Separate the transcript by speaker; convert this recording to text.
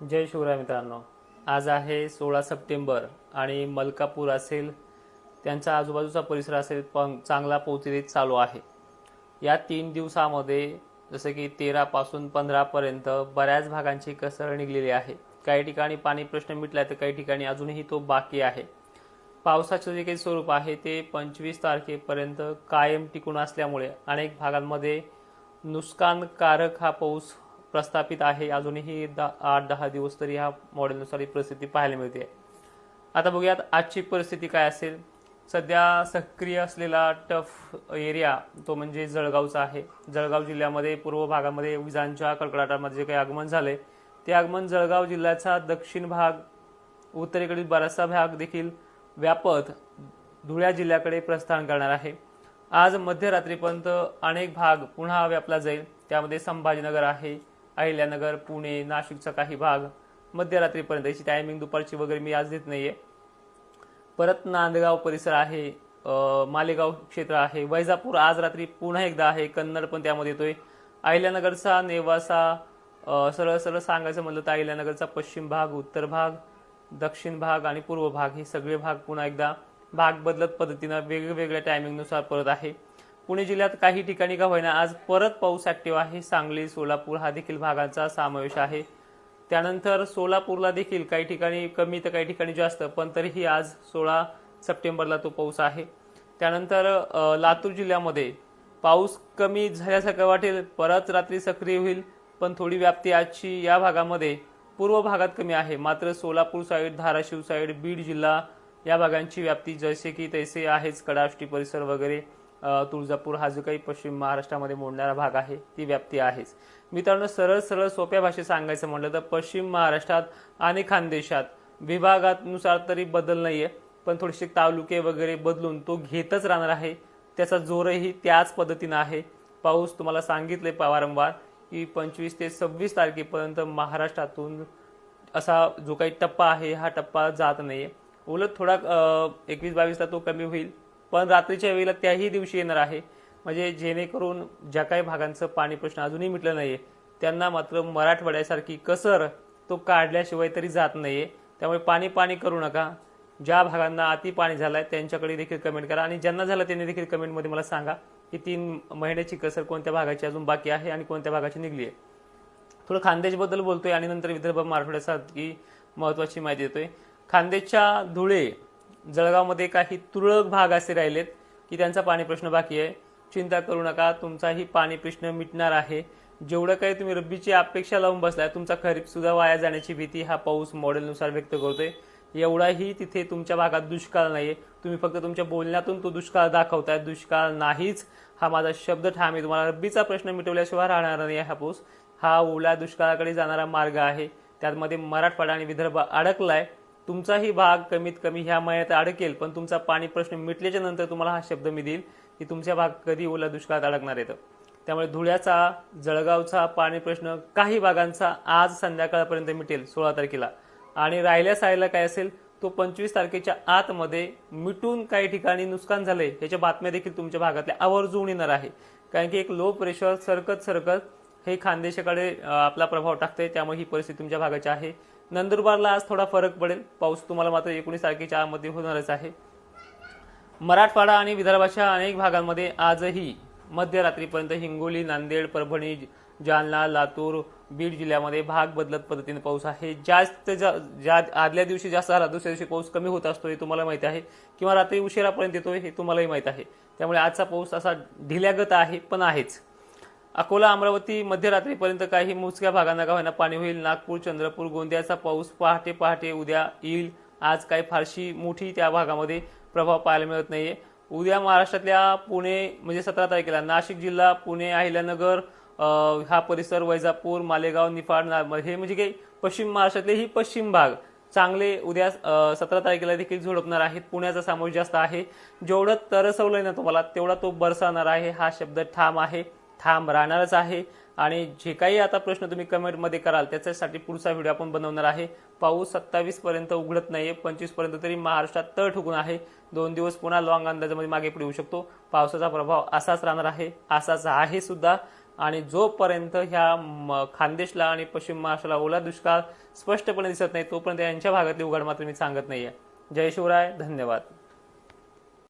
Speaker 1: जय शिवराय मित्रांनो. आज आहे सोळा सप्टेंबर आणि मलकापूर असेल त्यांचा आजूबाजूचा परिसर असेल पण चांगला पोचरीत चालू आहे. या तीन दिवसामध्ये जसं की तेरापासून पंधरापर्यंत बऱ्याच भागांची कसर निघलेली आहे. काही ठिकाणी पाणी प्रश्न मिटला तर काही ठिकाणी अजूनही तो बाकी आहे. पावसाचं जे काही स्वरूप आहे ते पंचवीस तारखेपर्यंत कायम टिकून असल्यामुळे अनेक भागांमध्ये नुकसानकारक हा पाऊस प्रस्थापित आहे. अजूनही दा आठ दहा दिवस तरी ह्या मॉडेलनुसार ही परिस्थिती पाहायला मिळते. आता बघूयात आजची परिस्थिती काय असेल. सध्या सक्रिय असलेला टफ एरिया तो म्हणजे जळगावचा आहे. जळगाव जिल्ह्यामध्ये पूर्व भागामध्ये विजांच्या कडकडाटामध्ये जे काही आगमन झाले ते आगमन जळगाव जिल्ह्याचा दक्षिण भाग उत्तरेकडील बराचसा भाग देखील व्यापत धुळ्या जिल्ह्याकडे प्रस्थान करणार आहे. आज मध्यरात्रीपर्यंत अनेक भाग पुन्हा व्यापला जाईल. त्यामध्ये संभाजीनगर आहे अहिल्यानगर पुणे नाशिकचा काही भाग मध्यरात्रीपर्यंत. याची टायमिंग दुपारची वगैरे मी आज देत नाही आहे परत नांदगाव परिसर आहे मालेगाव क्षेत्र आहे वैजापूर आज रात्री पुन्हा एकदा आहे कन्नड पण त्यामध्ये येतोय. अहिल्यानगरचा नेवासा सरळ सरळ सांगायचं म्हणलं तर अहिल्यानगरचा पश्चिम भाग उत्तर भाग दक्षिण भाग आणि पूर्व भाग हे सगळे भाग पुन्हा एकदा भाग बदलत पद्धतीनं वेगवेगळ्या टायमिंगनुसार परत आहे. पुणे जिल्ह्यात काही ठिकाणी का होईना आज परत पाऊस ऍक्टिव्ह आहे. सांगली सोलापूर हा देखील भागांचा समावेश आहे. त्यानंतर सोलापूरला देखील काही ठिकाणी कमी तर काही ठिकाणी जास्त पण तरीही आज सोळा सप्टेंबरला तो पाऊस आहे. त्यानंतर लातूर जिल्ह्यामध्ये पाऊस कमी झाल्यासारखं वाटेल परत रात्री सक्रिय होईल पण थोडी व्याप्ती आजची या भागामध्ये पूर्व भागात कमी आहे. मात्र सोलापूर साईड धाराशिव साईड बीड जिल्हा या भागांची व्याप्ती जसे की तैसे आहेच कडाष्टी परिसर वगैरे. तुळजापूर हा जो काही पश्चिम महाराष्ट्रामध्ये मोडणारा भाग आहे ती व्याप्ती आहेच. मित्रांनो सरळ सरळ सोप्या भाषेत सांगायचं म्हटलं तर पश्चिम महाराष्ट्रात आणि खानदेशात विभागानुसार तरी बदल नाही आहे पण थोडेसे तालुके वगैरे बदलून तो घेतच राहणार आहे. त्याचा जोरही त्याच पद्धतीनं आहे. पाऊस तुम्हाला सांगितले वारंवार की पंचवीस ते सव्वीस तारखेपर्यंत महाराष्ट्रातून असा जो काही टप्पा आहे हा टप्पा जात नाही आहे उलट थोडा एकवीस बावीसला तो कमी होईल. पण रात्रीच्या वेळेला त्याही दिवशी येणार आहे. म्हणजे जेणेकरून ज्या काही भागांचं पाणी प्रश्न अजूनही मिटलं नाहीये त्यांना मात्र मराठवाड्यासारखी कसर तो काढल्याशिवाय तरी जात नाहीये. त्यामुळे पाणी पाणी करू नका. ज्या भागांना अति पाणी झालंय त्यांच्याकडे देखील कमेंट करा. आणि ज्यांना झालं त्यांनी देखील कमेंटमध्ये मला सांगा की तीन महिन्याची कसर कोणत्या भागाची अजून बाकी आहे आणि कोणत्या भागाची निघली आहे. थोडं खानदेशबद्दल बोलतोय आणि नंतर विदर्भ मराठवाड्यासारखी महत्वाची माहिती देतोय. खानदेशच्या धुळे जळगावमध्ये काही तुरळक भाग असे राहिलेत की त्यांचा पाणी प्रश्न बाकी आहे. चिंता करू नका तुमचाही पाणी प्रश्न मिटणार आहे. जेवढं काही तुम्ही रब्बीची अपेक्षा लावून बसलाय तुमचा खरीप सुद्धा वाया जाण्याची भीती हा पाऊस मॉडेलनुसार व्यक्त करतोय. एवढाही तिथे तुमच्या भागात दुष्काळ नाहीये. तुम्ही फक्त तुमच्या बोलण्यातून तो दुष्काळ दाखवताय. दुष्काळ नाहीच हा माझा शब्द ठाम आहे. तुम्हाला रब्बीचा प्रश्न मिटवल्याशिवाय राहणार नाही हा पाऊस. हा ओल्या दुष्काळाकडे जाणारा मार्ग आहे. त्यामध्ये मराठवाडा आणि विदर्भ अडकलाय. तुमचाही भाग कमीत कमी ह्या मयात अडकेल पण तुमचा पाणी प्रश्न मिटल्याच्या नंतर तुम्हाला हा शब्द मी देईल की तुमचा भाग कधी ओल्या दुष्काळात अडकणार येतं त्यामुळे धुळ्याचा जळगावचा पाणी प्रश्न काही भागांचा आज संध्याकाळपर्यंत मिटेल सोळा तारखेला. आणि राहिल्या सायला काय असेल तो पंचवीस तारखेच्या आतमध्ये मिटून काही ठिकाणी नुकसान झालंय याच्या बातम्या देखील तुमच्या भागातल्या आवर्जून येणार आहे. कारण की एक लो प्रेशर सरकत सरकत हे खानदेशाकडे आपला प्रभाव टाकते त्यामुळे ही परिस्थिती तुमच्या भागाची आहे. नंदुरबारला आज थोडा फरक पडेल. पाऊस तुम्हाला मात्र एकोणीस तारखेच्या आतमध्ये होणारच आहे. मराठवाडा आणि विदर्भाच्या अनेक भागांमध्ये आजही मध्यरात्रीपर्यंत हिंगोली नांदेड परभणी जालना लातूर बीड जिल्ह्यामध्ये भाग बदलत पद्धतीने पाऊस आहे. जास्त जा- ज्या आदल्या दिवशी जास्त झाला दुसऱ्या दिवशी पाऊस कमी होत असतो हे तुम्हाला माहिती आहे. किंवा रात्री उशिरापर्यंत येतो हे तुम्हालाही माहीत आहे. त्यामुळे आजचा पाऊस असा ढिल्यागत आहे पण आहेच. अकोला अमरावती मध्यरात्रीपर्यंत काही मोजक्या भागांना का होईना पाणी होईल. नागपूर चंद्रपूर गोंदियाचा पाऊस पहाटे पहाटे उद्या येईल. आज काही फारशी मोठी त्या भागामध्ये प्रभाव पाहायला मिळत नाहीये. उद्या महाराष्ट्रातल्या पुणे म्हणजे सतरा तारखेला नाशिक जिल्हा पुणे अहिल्यानगर हा परिसर वैजापूर मालेगाव निफाड हे म्हणजे काही पश्चिम महाराष्ट्रातले ही पश्चिम भाग चांगले उद्या सतरा तारखेला देखील झोडपणार आहेत. पुण्याचा समावेश जास्त आहे. जेवढं तरसवलंय ना तुम्हाला तेवढा तो बरसावणार आहे. हा शब्द ठाम आहे. ठाम राहणारच आहे. आणि जे काही आता प्रश्न तुम्ही कमेंटमध्ये कराल त्याच्यासाठी पुढचा व्हिडिओ आपण बनवणार आहे. पाऊस सत्तावीस पर्यंत उघडत नाहीये पंचवीसपर्यंत तरी महाराष्ट्रात तळ ठुकून आहे. दोन दिवस पुन्हा लॉंग अंदाजामध्ये मागे पुढे येऊ शकतो. पावसाचा प्रभाव असाच राहणार आहे असाच आहे सुद्धा. आणि जोपर्यंत ह्या म- खानदेशला आणि पश्चिम महाराष्ट्राला ओला दुष्काळ स्पष्टपणे दिसत नाही तोपर्यंत यांच्या भागातली उघड मात्र मी सांगत नाहीये. जय शिवराय धन्यवाद.